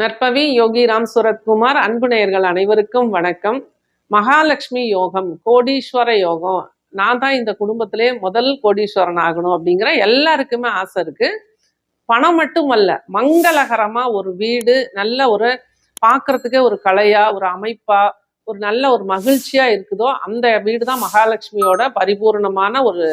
நற்பவி யோகி ராம் சுரத்குமார் அன்பு நேயர்கள் அனைவருக்கும் வணக்கம். மகாலட்சுமி யோகம் கோடீஸ்வர யோகம். நான் தான் இந்த குடும்பத்திலே முதல் கோடீஸ்வரன் ஆகணும் அப்படிங்கிற எல்லாருக்குமே ஆசை இருக்கு. பணம் மட்டுமல்ல மங்களகரமா ஒரு வீடு நல்ல ஒரு பார்க்கறதுக்கே ஒரு கலையா ஒரு அமைப்பா ஒரு நல்ல ஒரு மகிழ்ச்சியா இருக்குதோ அந்த வீடு தான் மகாலட்சுமியோட பரிபூர்ணமான ஒரு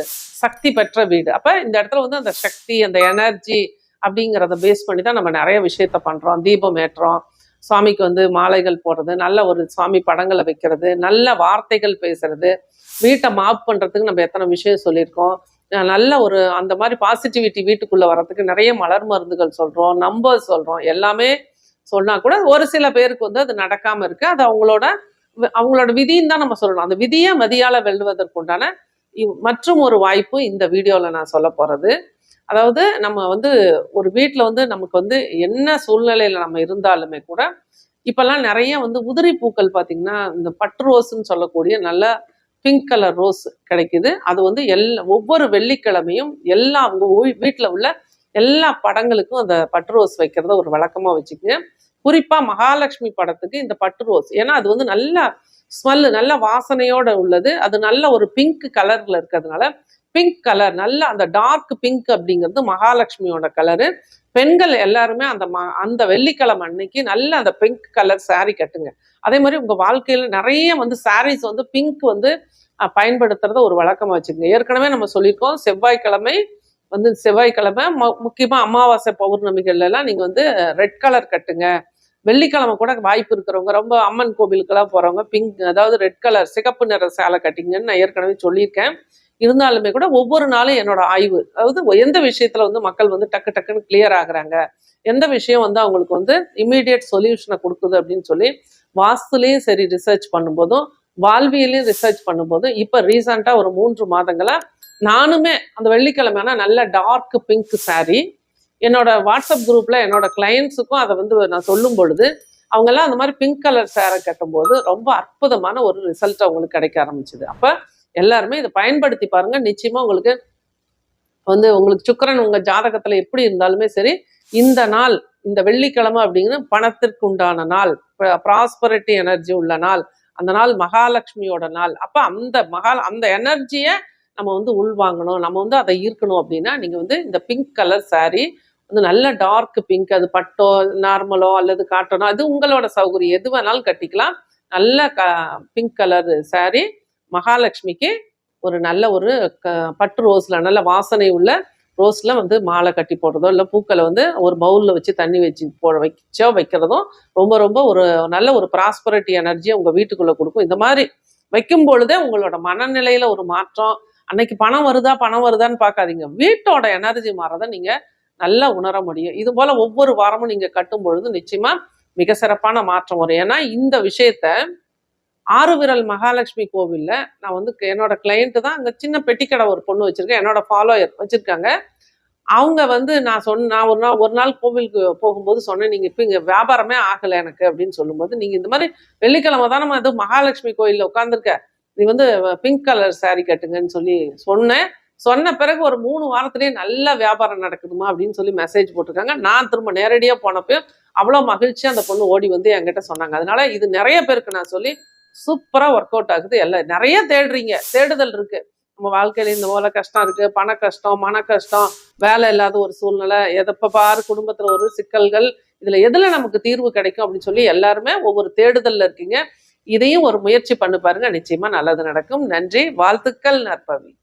சக்தி பெற்ற வீடு. அப்ப இந்த இடத்துல வந்து அந்த சக்தி அந்த எனர்ஜி அப்படிங்கிறத பேஸ் பண்ணி தான் நம்ம நிறைய விஷயத்த பண்றோம். தீபம் ஏற்றுறோம். சுவாமிக்கு வந்து மாலைகள் போடுறது நல்ல ஒரு சுவாமி படங்களை வைக்கிறது நல்ல வார்த்தைகள் பேசுறது வீட்டை மாப் பண்றதுக்கு நம்ம எத்தனை விஷயம் சொல்லியிருக்கோம். நல்ல ஒரு அந்த மாதிரி பாசிட்டிவிட்டி வீட்டுக்குள்ள வர்றதுக்கு நிறைய மலர் மருந்துகள் சொல்றோம் நம்பர் சொல்றோம். எல்லாமே சொன்னா கூட ஒரு சில பேருக்கு வந்து அது நடக்காம இருக்கு. அது அவங்களோட அவங்களோட விதின்னு தான் நம்ம சொல்லணும். அந்த விதியை மதியால வெல்வதற்குண்டான இவ்- மற்றும் ஒரு வாய்ப்பு இந்த வீடியோல நான் சொல்ல போறது. அதாவது நம்ம வந்து ஒரு வீட்டில் வந்து நமக்கு வந்து என்ன சூழ்நிலையில் நம்ம இருந்தாலுமே கூட இப்போல்லாம் நிறைய வந்து உதிரி பூக்கள் பார்த்தீங்கன்னா இந்த பட்டு ரோஸ்ன்னு சொல்லக்கூடிய நல்ல பிங்க் கலர் ரோஸ் கிடைக்குது. அது வந்து எல்லா ஒவ்வொரு வெள்ளிக்கிழமையும் எல்லா அவங்க வீட்டில் உள்ள எல்லா படங்களுக்கும் அந்த பட்டு ரோஸ் வைக்கிறத ஒரு வழக்கமாக வச்சுக்கோங்க. குறிப்பாக மகாலட்சுமி படத்துக்கு இந்த பட்டு ரோஸ். ஏன்னா அது வந்து நல்ல ஸ்மெல்லு நல்ல வாசனையோட உள்ளது. அது நல்ல ஒரு பிங்க் கலரில் இருக்கிறதுனால பிங்க் கலர் நல்ல அந்த டார்க் பிங்க் அப்படிங்கிறது மகாலட்சுமியோட கலரு பெண்கள் எல்லாருமே அந்த ம- அந்த வெள்ளிக்கிழமை அன்னைக்கு நல்ல அந்த பிங்க் கலர் saree கட்டுங்க. அதே மாதிரி உங்க வாழ்க்கையில நிறைய வந்து சாரீஸ் வந்து பிங்க் வந்து பயன்படுத்துறத ஒரு வழக்கமா வச்சுக்கோங்க. ஏற்கனவே நம்ம சொல்லியிருக்கோம் செவ்வாய்க்கிழமை வந்து செவ்வாய்க்கிழமை மு- முக்கியமா அமாவாசை பௌர்ணமிகள்ல எல்லாம் நீங்க வந்து ரெட் கலர் கட்டுங்க. வெள்ளிக்கிழமை கூட வாய்ப்பு இருக்கிறவங்க ரொம்ப அம்மன் கோவிலுக்கெல்லாம் போறவங்க பிங்க் அதாவது ரெட் கலர் சிகப்பு நிற சேலை கட்டிங்கன்னு நான் ஏற்கனவே சொல்லியிருக்கேன். இருந்தாலுமே கூட ஒவ்வொரு நாளும் என்னோட ஆய்வு. அதாவது எந்த விஷயத்துல வந்து மக்கள் வந்து டக்கு டக்குன்னு கிளியர் ஆகுறாங்க? எந்த விஷயம் வந்து அவங்களுக்கு வந்து இம்மீடியட் சொல்யூஷனை கொடுக்குது அப்படின்னு சொல்லி வாஸ்துலேயும் சரி ரிசர்ச் பண்ணும்போதும் வாழ்வியலையும் ரிசர்ச் பண்ணும்போதும் இப்போ ரீசண்டாக ஒரு மூன்று மாதங்களாக நானுமே அந்த வெள்ளிக்கிழமைனா நல்ல டார்க் பிங்க் saree. என்னோட வாட்ஸ்அப் குரூப்பில் என்னோட கிளையன்ஸுக்கும் அதை வந்து நான் சொல்லும் பொழுது அவங்கெல்லாம் அந்த மாதிரி பிங்க் கலர் சேரை கட்டும்போது ரொம்ப அற்புதமான ஒரு ரிசல்ட் அவங்களுக்கு கிடைக்க ஆரம்பிச்சுது. அப்போ எல்லாருமே இதை பயன்படுத்தி பாருங்க. நிச்சயமா உங்களுக்கு வந்து உங்களுக்கு சுக்கிரன் உங்க ஜாதகத்துல எப்படி இருந்தாலுமே சரி இந்த நாள் இந்த வெள்ளிக்கிழமை அப்படிங்கிற பணத்திற்கு உண்டான நாள் ப்ராஸ்பரிட்டி எனர்ஜி உள்ள நாள் அந்த நாள் மகாலட்சுமியோட நாள். அப்ப அந்த மகா அந்த எனர்ஜியை நம்ம வந்து உள்வாங்கணும். நம்ம வந்து அதை ஈர்க்கணும் அப்படின்னா நீங்க வந்து இந்த பிங்க் கலர் saree வந்து நல்ல டார்க் பிங்க் அது பட்டோ நார்மலோ அல்லது காட்டனோ அது உங்களோட சௌகரியம். எது வேணாலும் கட்டிக்கலாம். நல்ல க பிங்க் கலர் சாரீ மகாலட்சுமிக்கு ஒரு நல்ல ஒரு க பட்டு ரோஸில் நல்ல வாசனை உள்ள ரோஸில் வந்து மாலை கட்டி போடுறதோ இல்லை பூக்களை வந்து ஒரு பவுலில் வச்சு தண்ணி வச்சு போட வச்சோ வைக்கிறதும் ரொம்ப ரொம்ப ஒரு நல்ல ஒரு ப்ராஸ்பரிட்டி எனர்ஜியை உங்கள் வீட்டுக்குள்ளே கொடுக்கும். இந்த மாதிரி வைக்கும் பொழுதே உங்களோட மனநிலையில் ஒரு மாற்றம் அன்னைக்கு பணம் வருதா பணம் வருதான்னு பார்க்காதீங்க. வீட்டோட எனர்ஜி மாறதை நீங்கள் நல்லா உணர முடியும். இது போல் ஒவ்வொரு வாரமும் நீங்கள் கட்டும் பொழுது நிச்சயமாக மிக சிறப்பான மாற்றம் வரும். ஏன்னா இந்த விஷயத்த ஆறு விரல் மகாலட்சுமி கோவிலில் நான் வந்து என்னோட கிளையண்ட்டு தான் அங்கே சின்ன பெட்டிக்கடை ஒரு பொண்ணு வச்சுருக்கேன். என்னோட ஃபாலோயர் வச்சுருக்காங்க. அவங்க வந்து நான் சொன்ன நான் ஒரு நாள் ஒரு நாள் கோவிலுக்கு போகும்போது சொன்னேன் நீங்கள் இப்போ இங்கே வியாபாரமே ஆகலை எனக்கு அப்படின்னு சொல்லும்போது நீங்கள் இந்த மாதிரி வெள்ளிக்கிழமை தான் நம்ம அது மகாலட்சுமி கோயிலில் உட்காந்துருக்க நீ வந்து பிங்க் கலர் saree கட்டுங்கன்னு சொல்லி சொன்னேன். சொன்ன பிறகு ஒரு மூணு வாரத்திலேயே நல்ல வியாபாரம் நடக்குதுமா? அப்படின்னு சொல்லி மெசேஜ் போட்டிருக்காங்க. நான் திரும்ப நேரடியாக போனப்போ அவ்வளோ மகிழ்ச்சியாக அந்த பொண்ணு ஓடி வந்து என்கிட்ட சொன்னாங்க. அதனால இது நிறைய பேருக்கு நான் சொல்லி சூப்பராக ஒர்க் அவுட் ஆகுது. எல்லாம் நிறைய தேடுறீங்க. தேடுதல் இருக்கு. நம்ம வாழ்க்கையில இந்த போல கஷ்டம் இருக்கு. பண கஷ்டம் மன கஷ்டம் வேலை இல்லாத ஒரு சூழ்நிலை எதப்ப பாரு குடும்பத்துல ஒரு சிக்கல்கள் இதுல எதுல நமக்கு தீர்வு கிடைக்கும் அப்படின்னு சொல்லி எல்லாருமே ஒவ்வொரு தேடுதல்ல இருக்கீங்க. இதையும் ஒரு முயற்சி பண்ணி பாருங்க. நிச்சயமா நல்லது நடக்கும். நன்றி. வாழ்த்துக்கள் நற்பவி.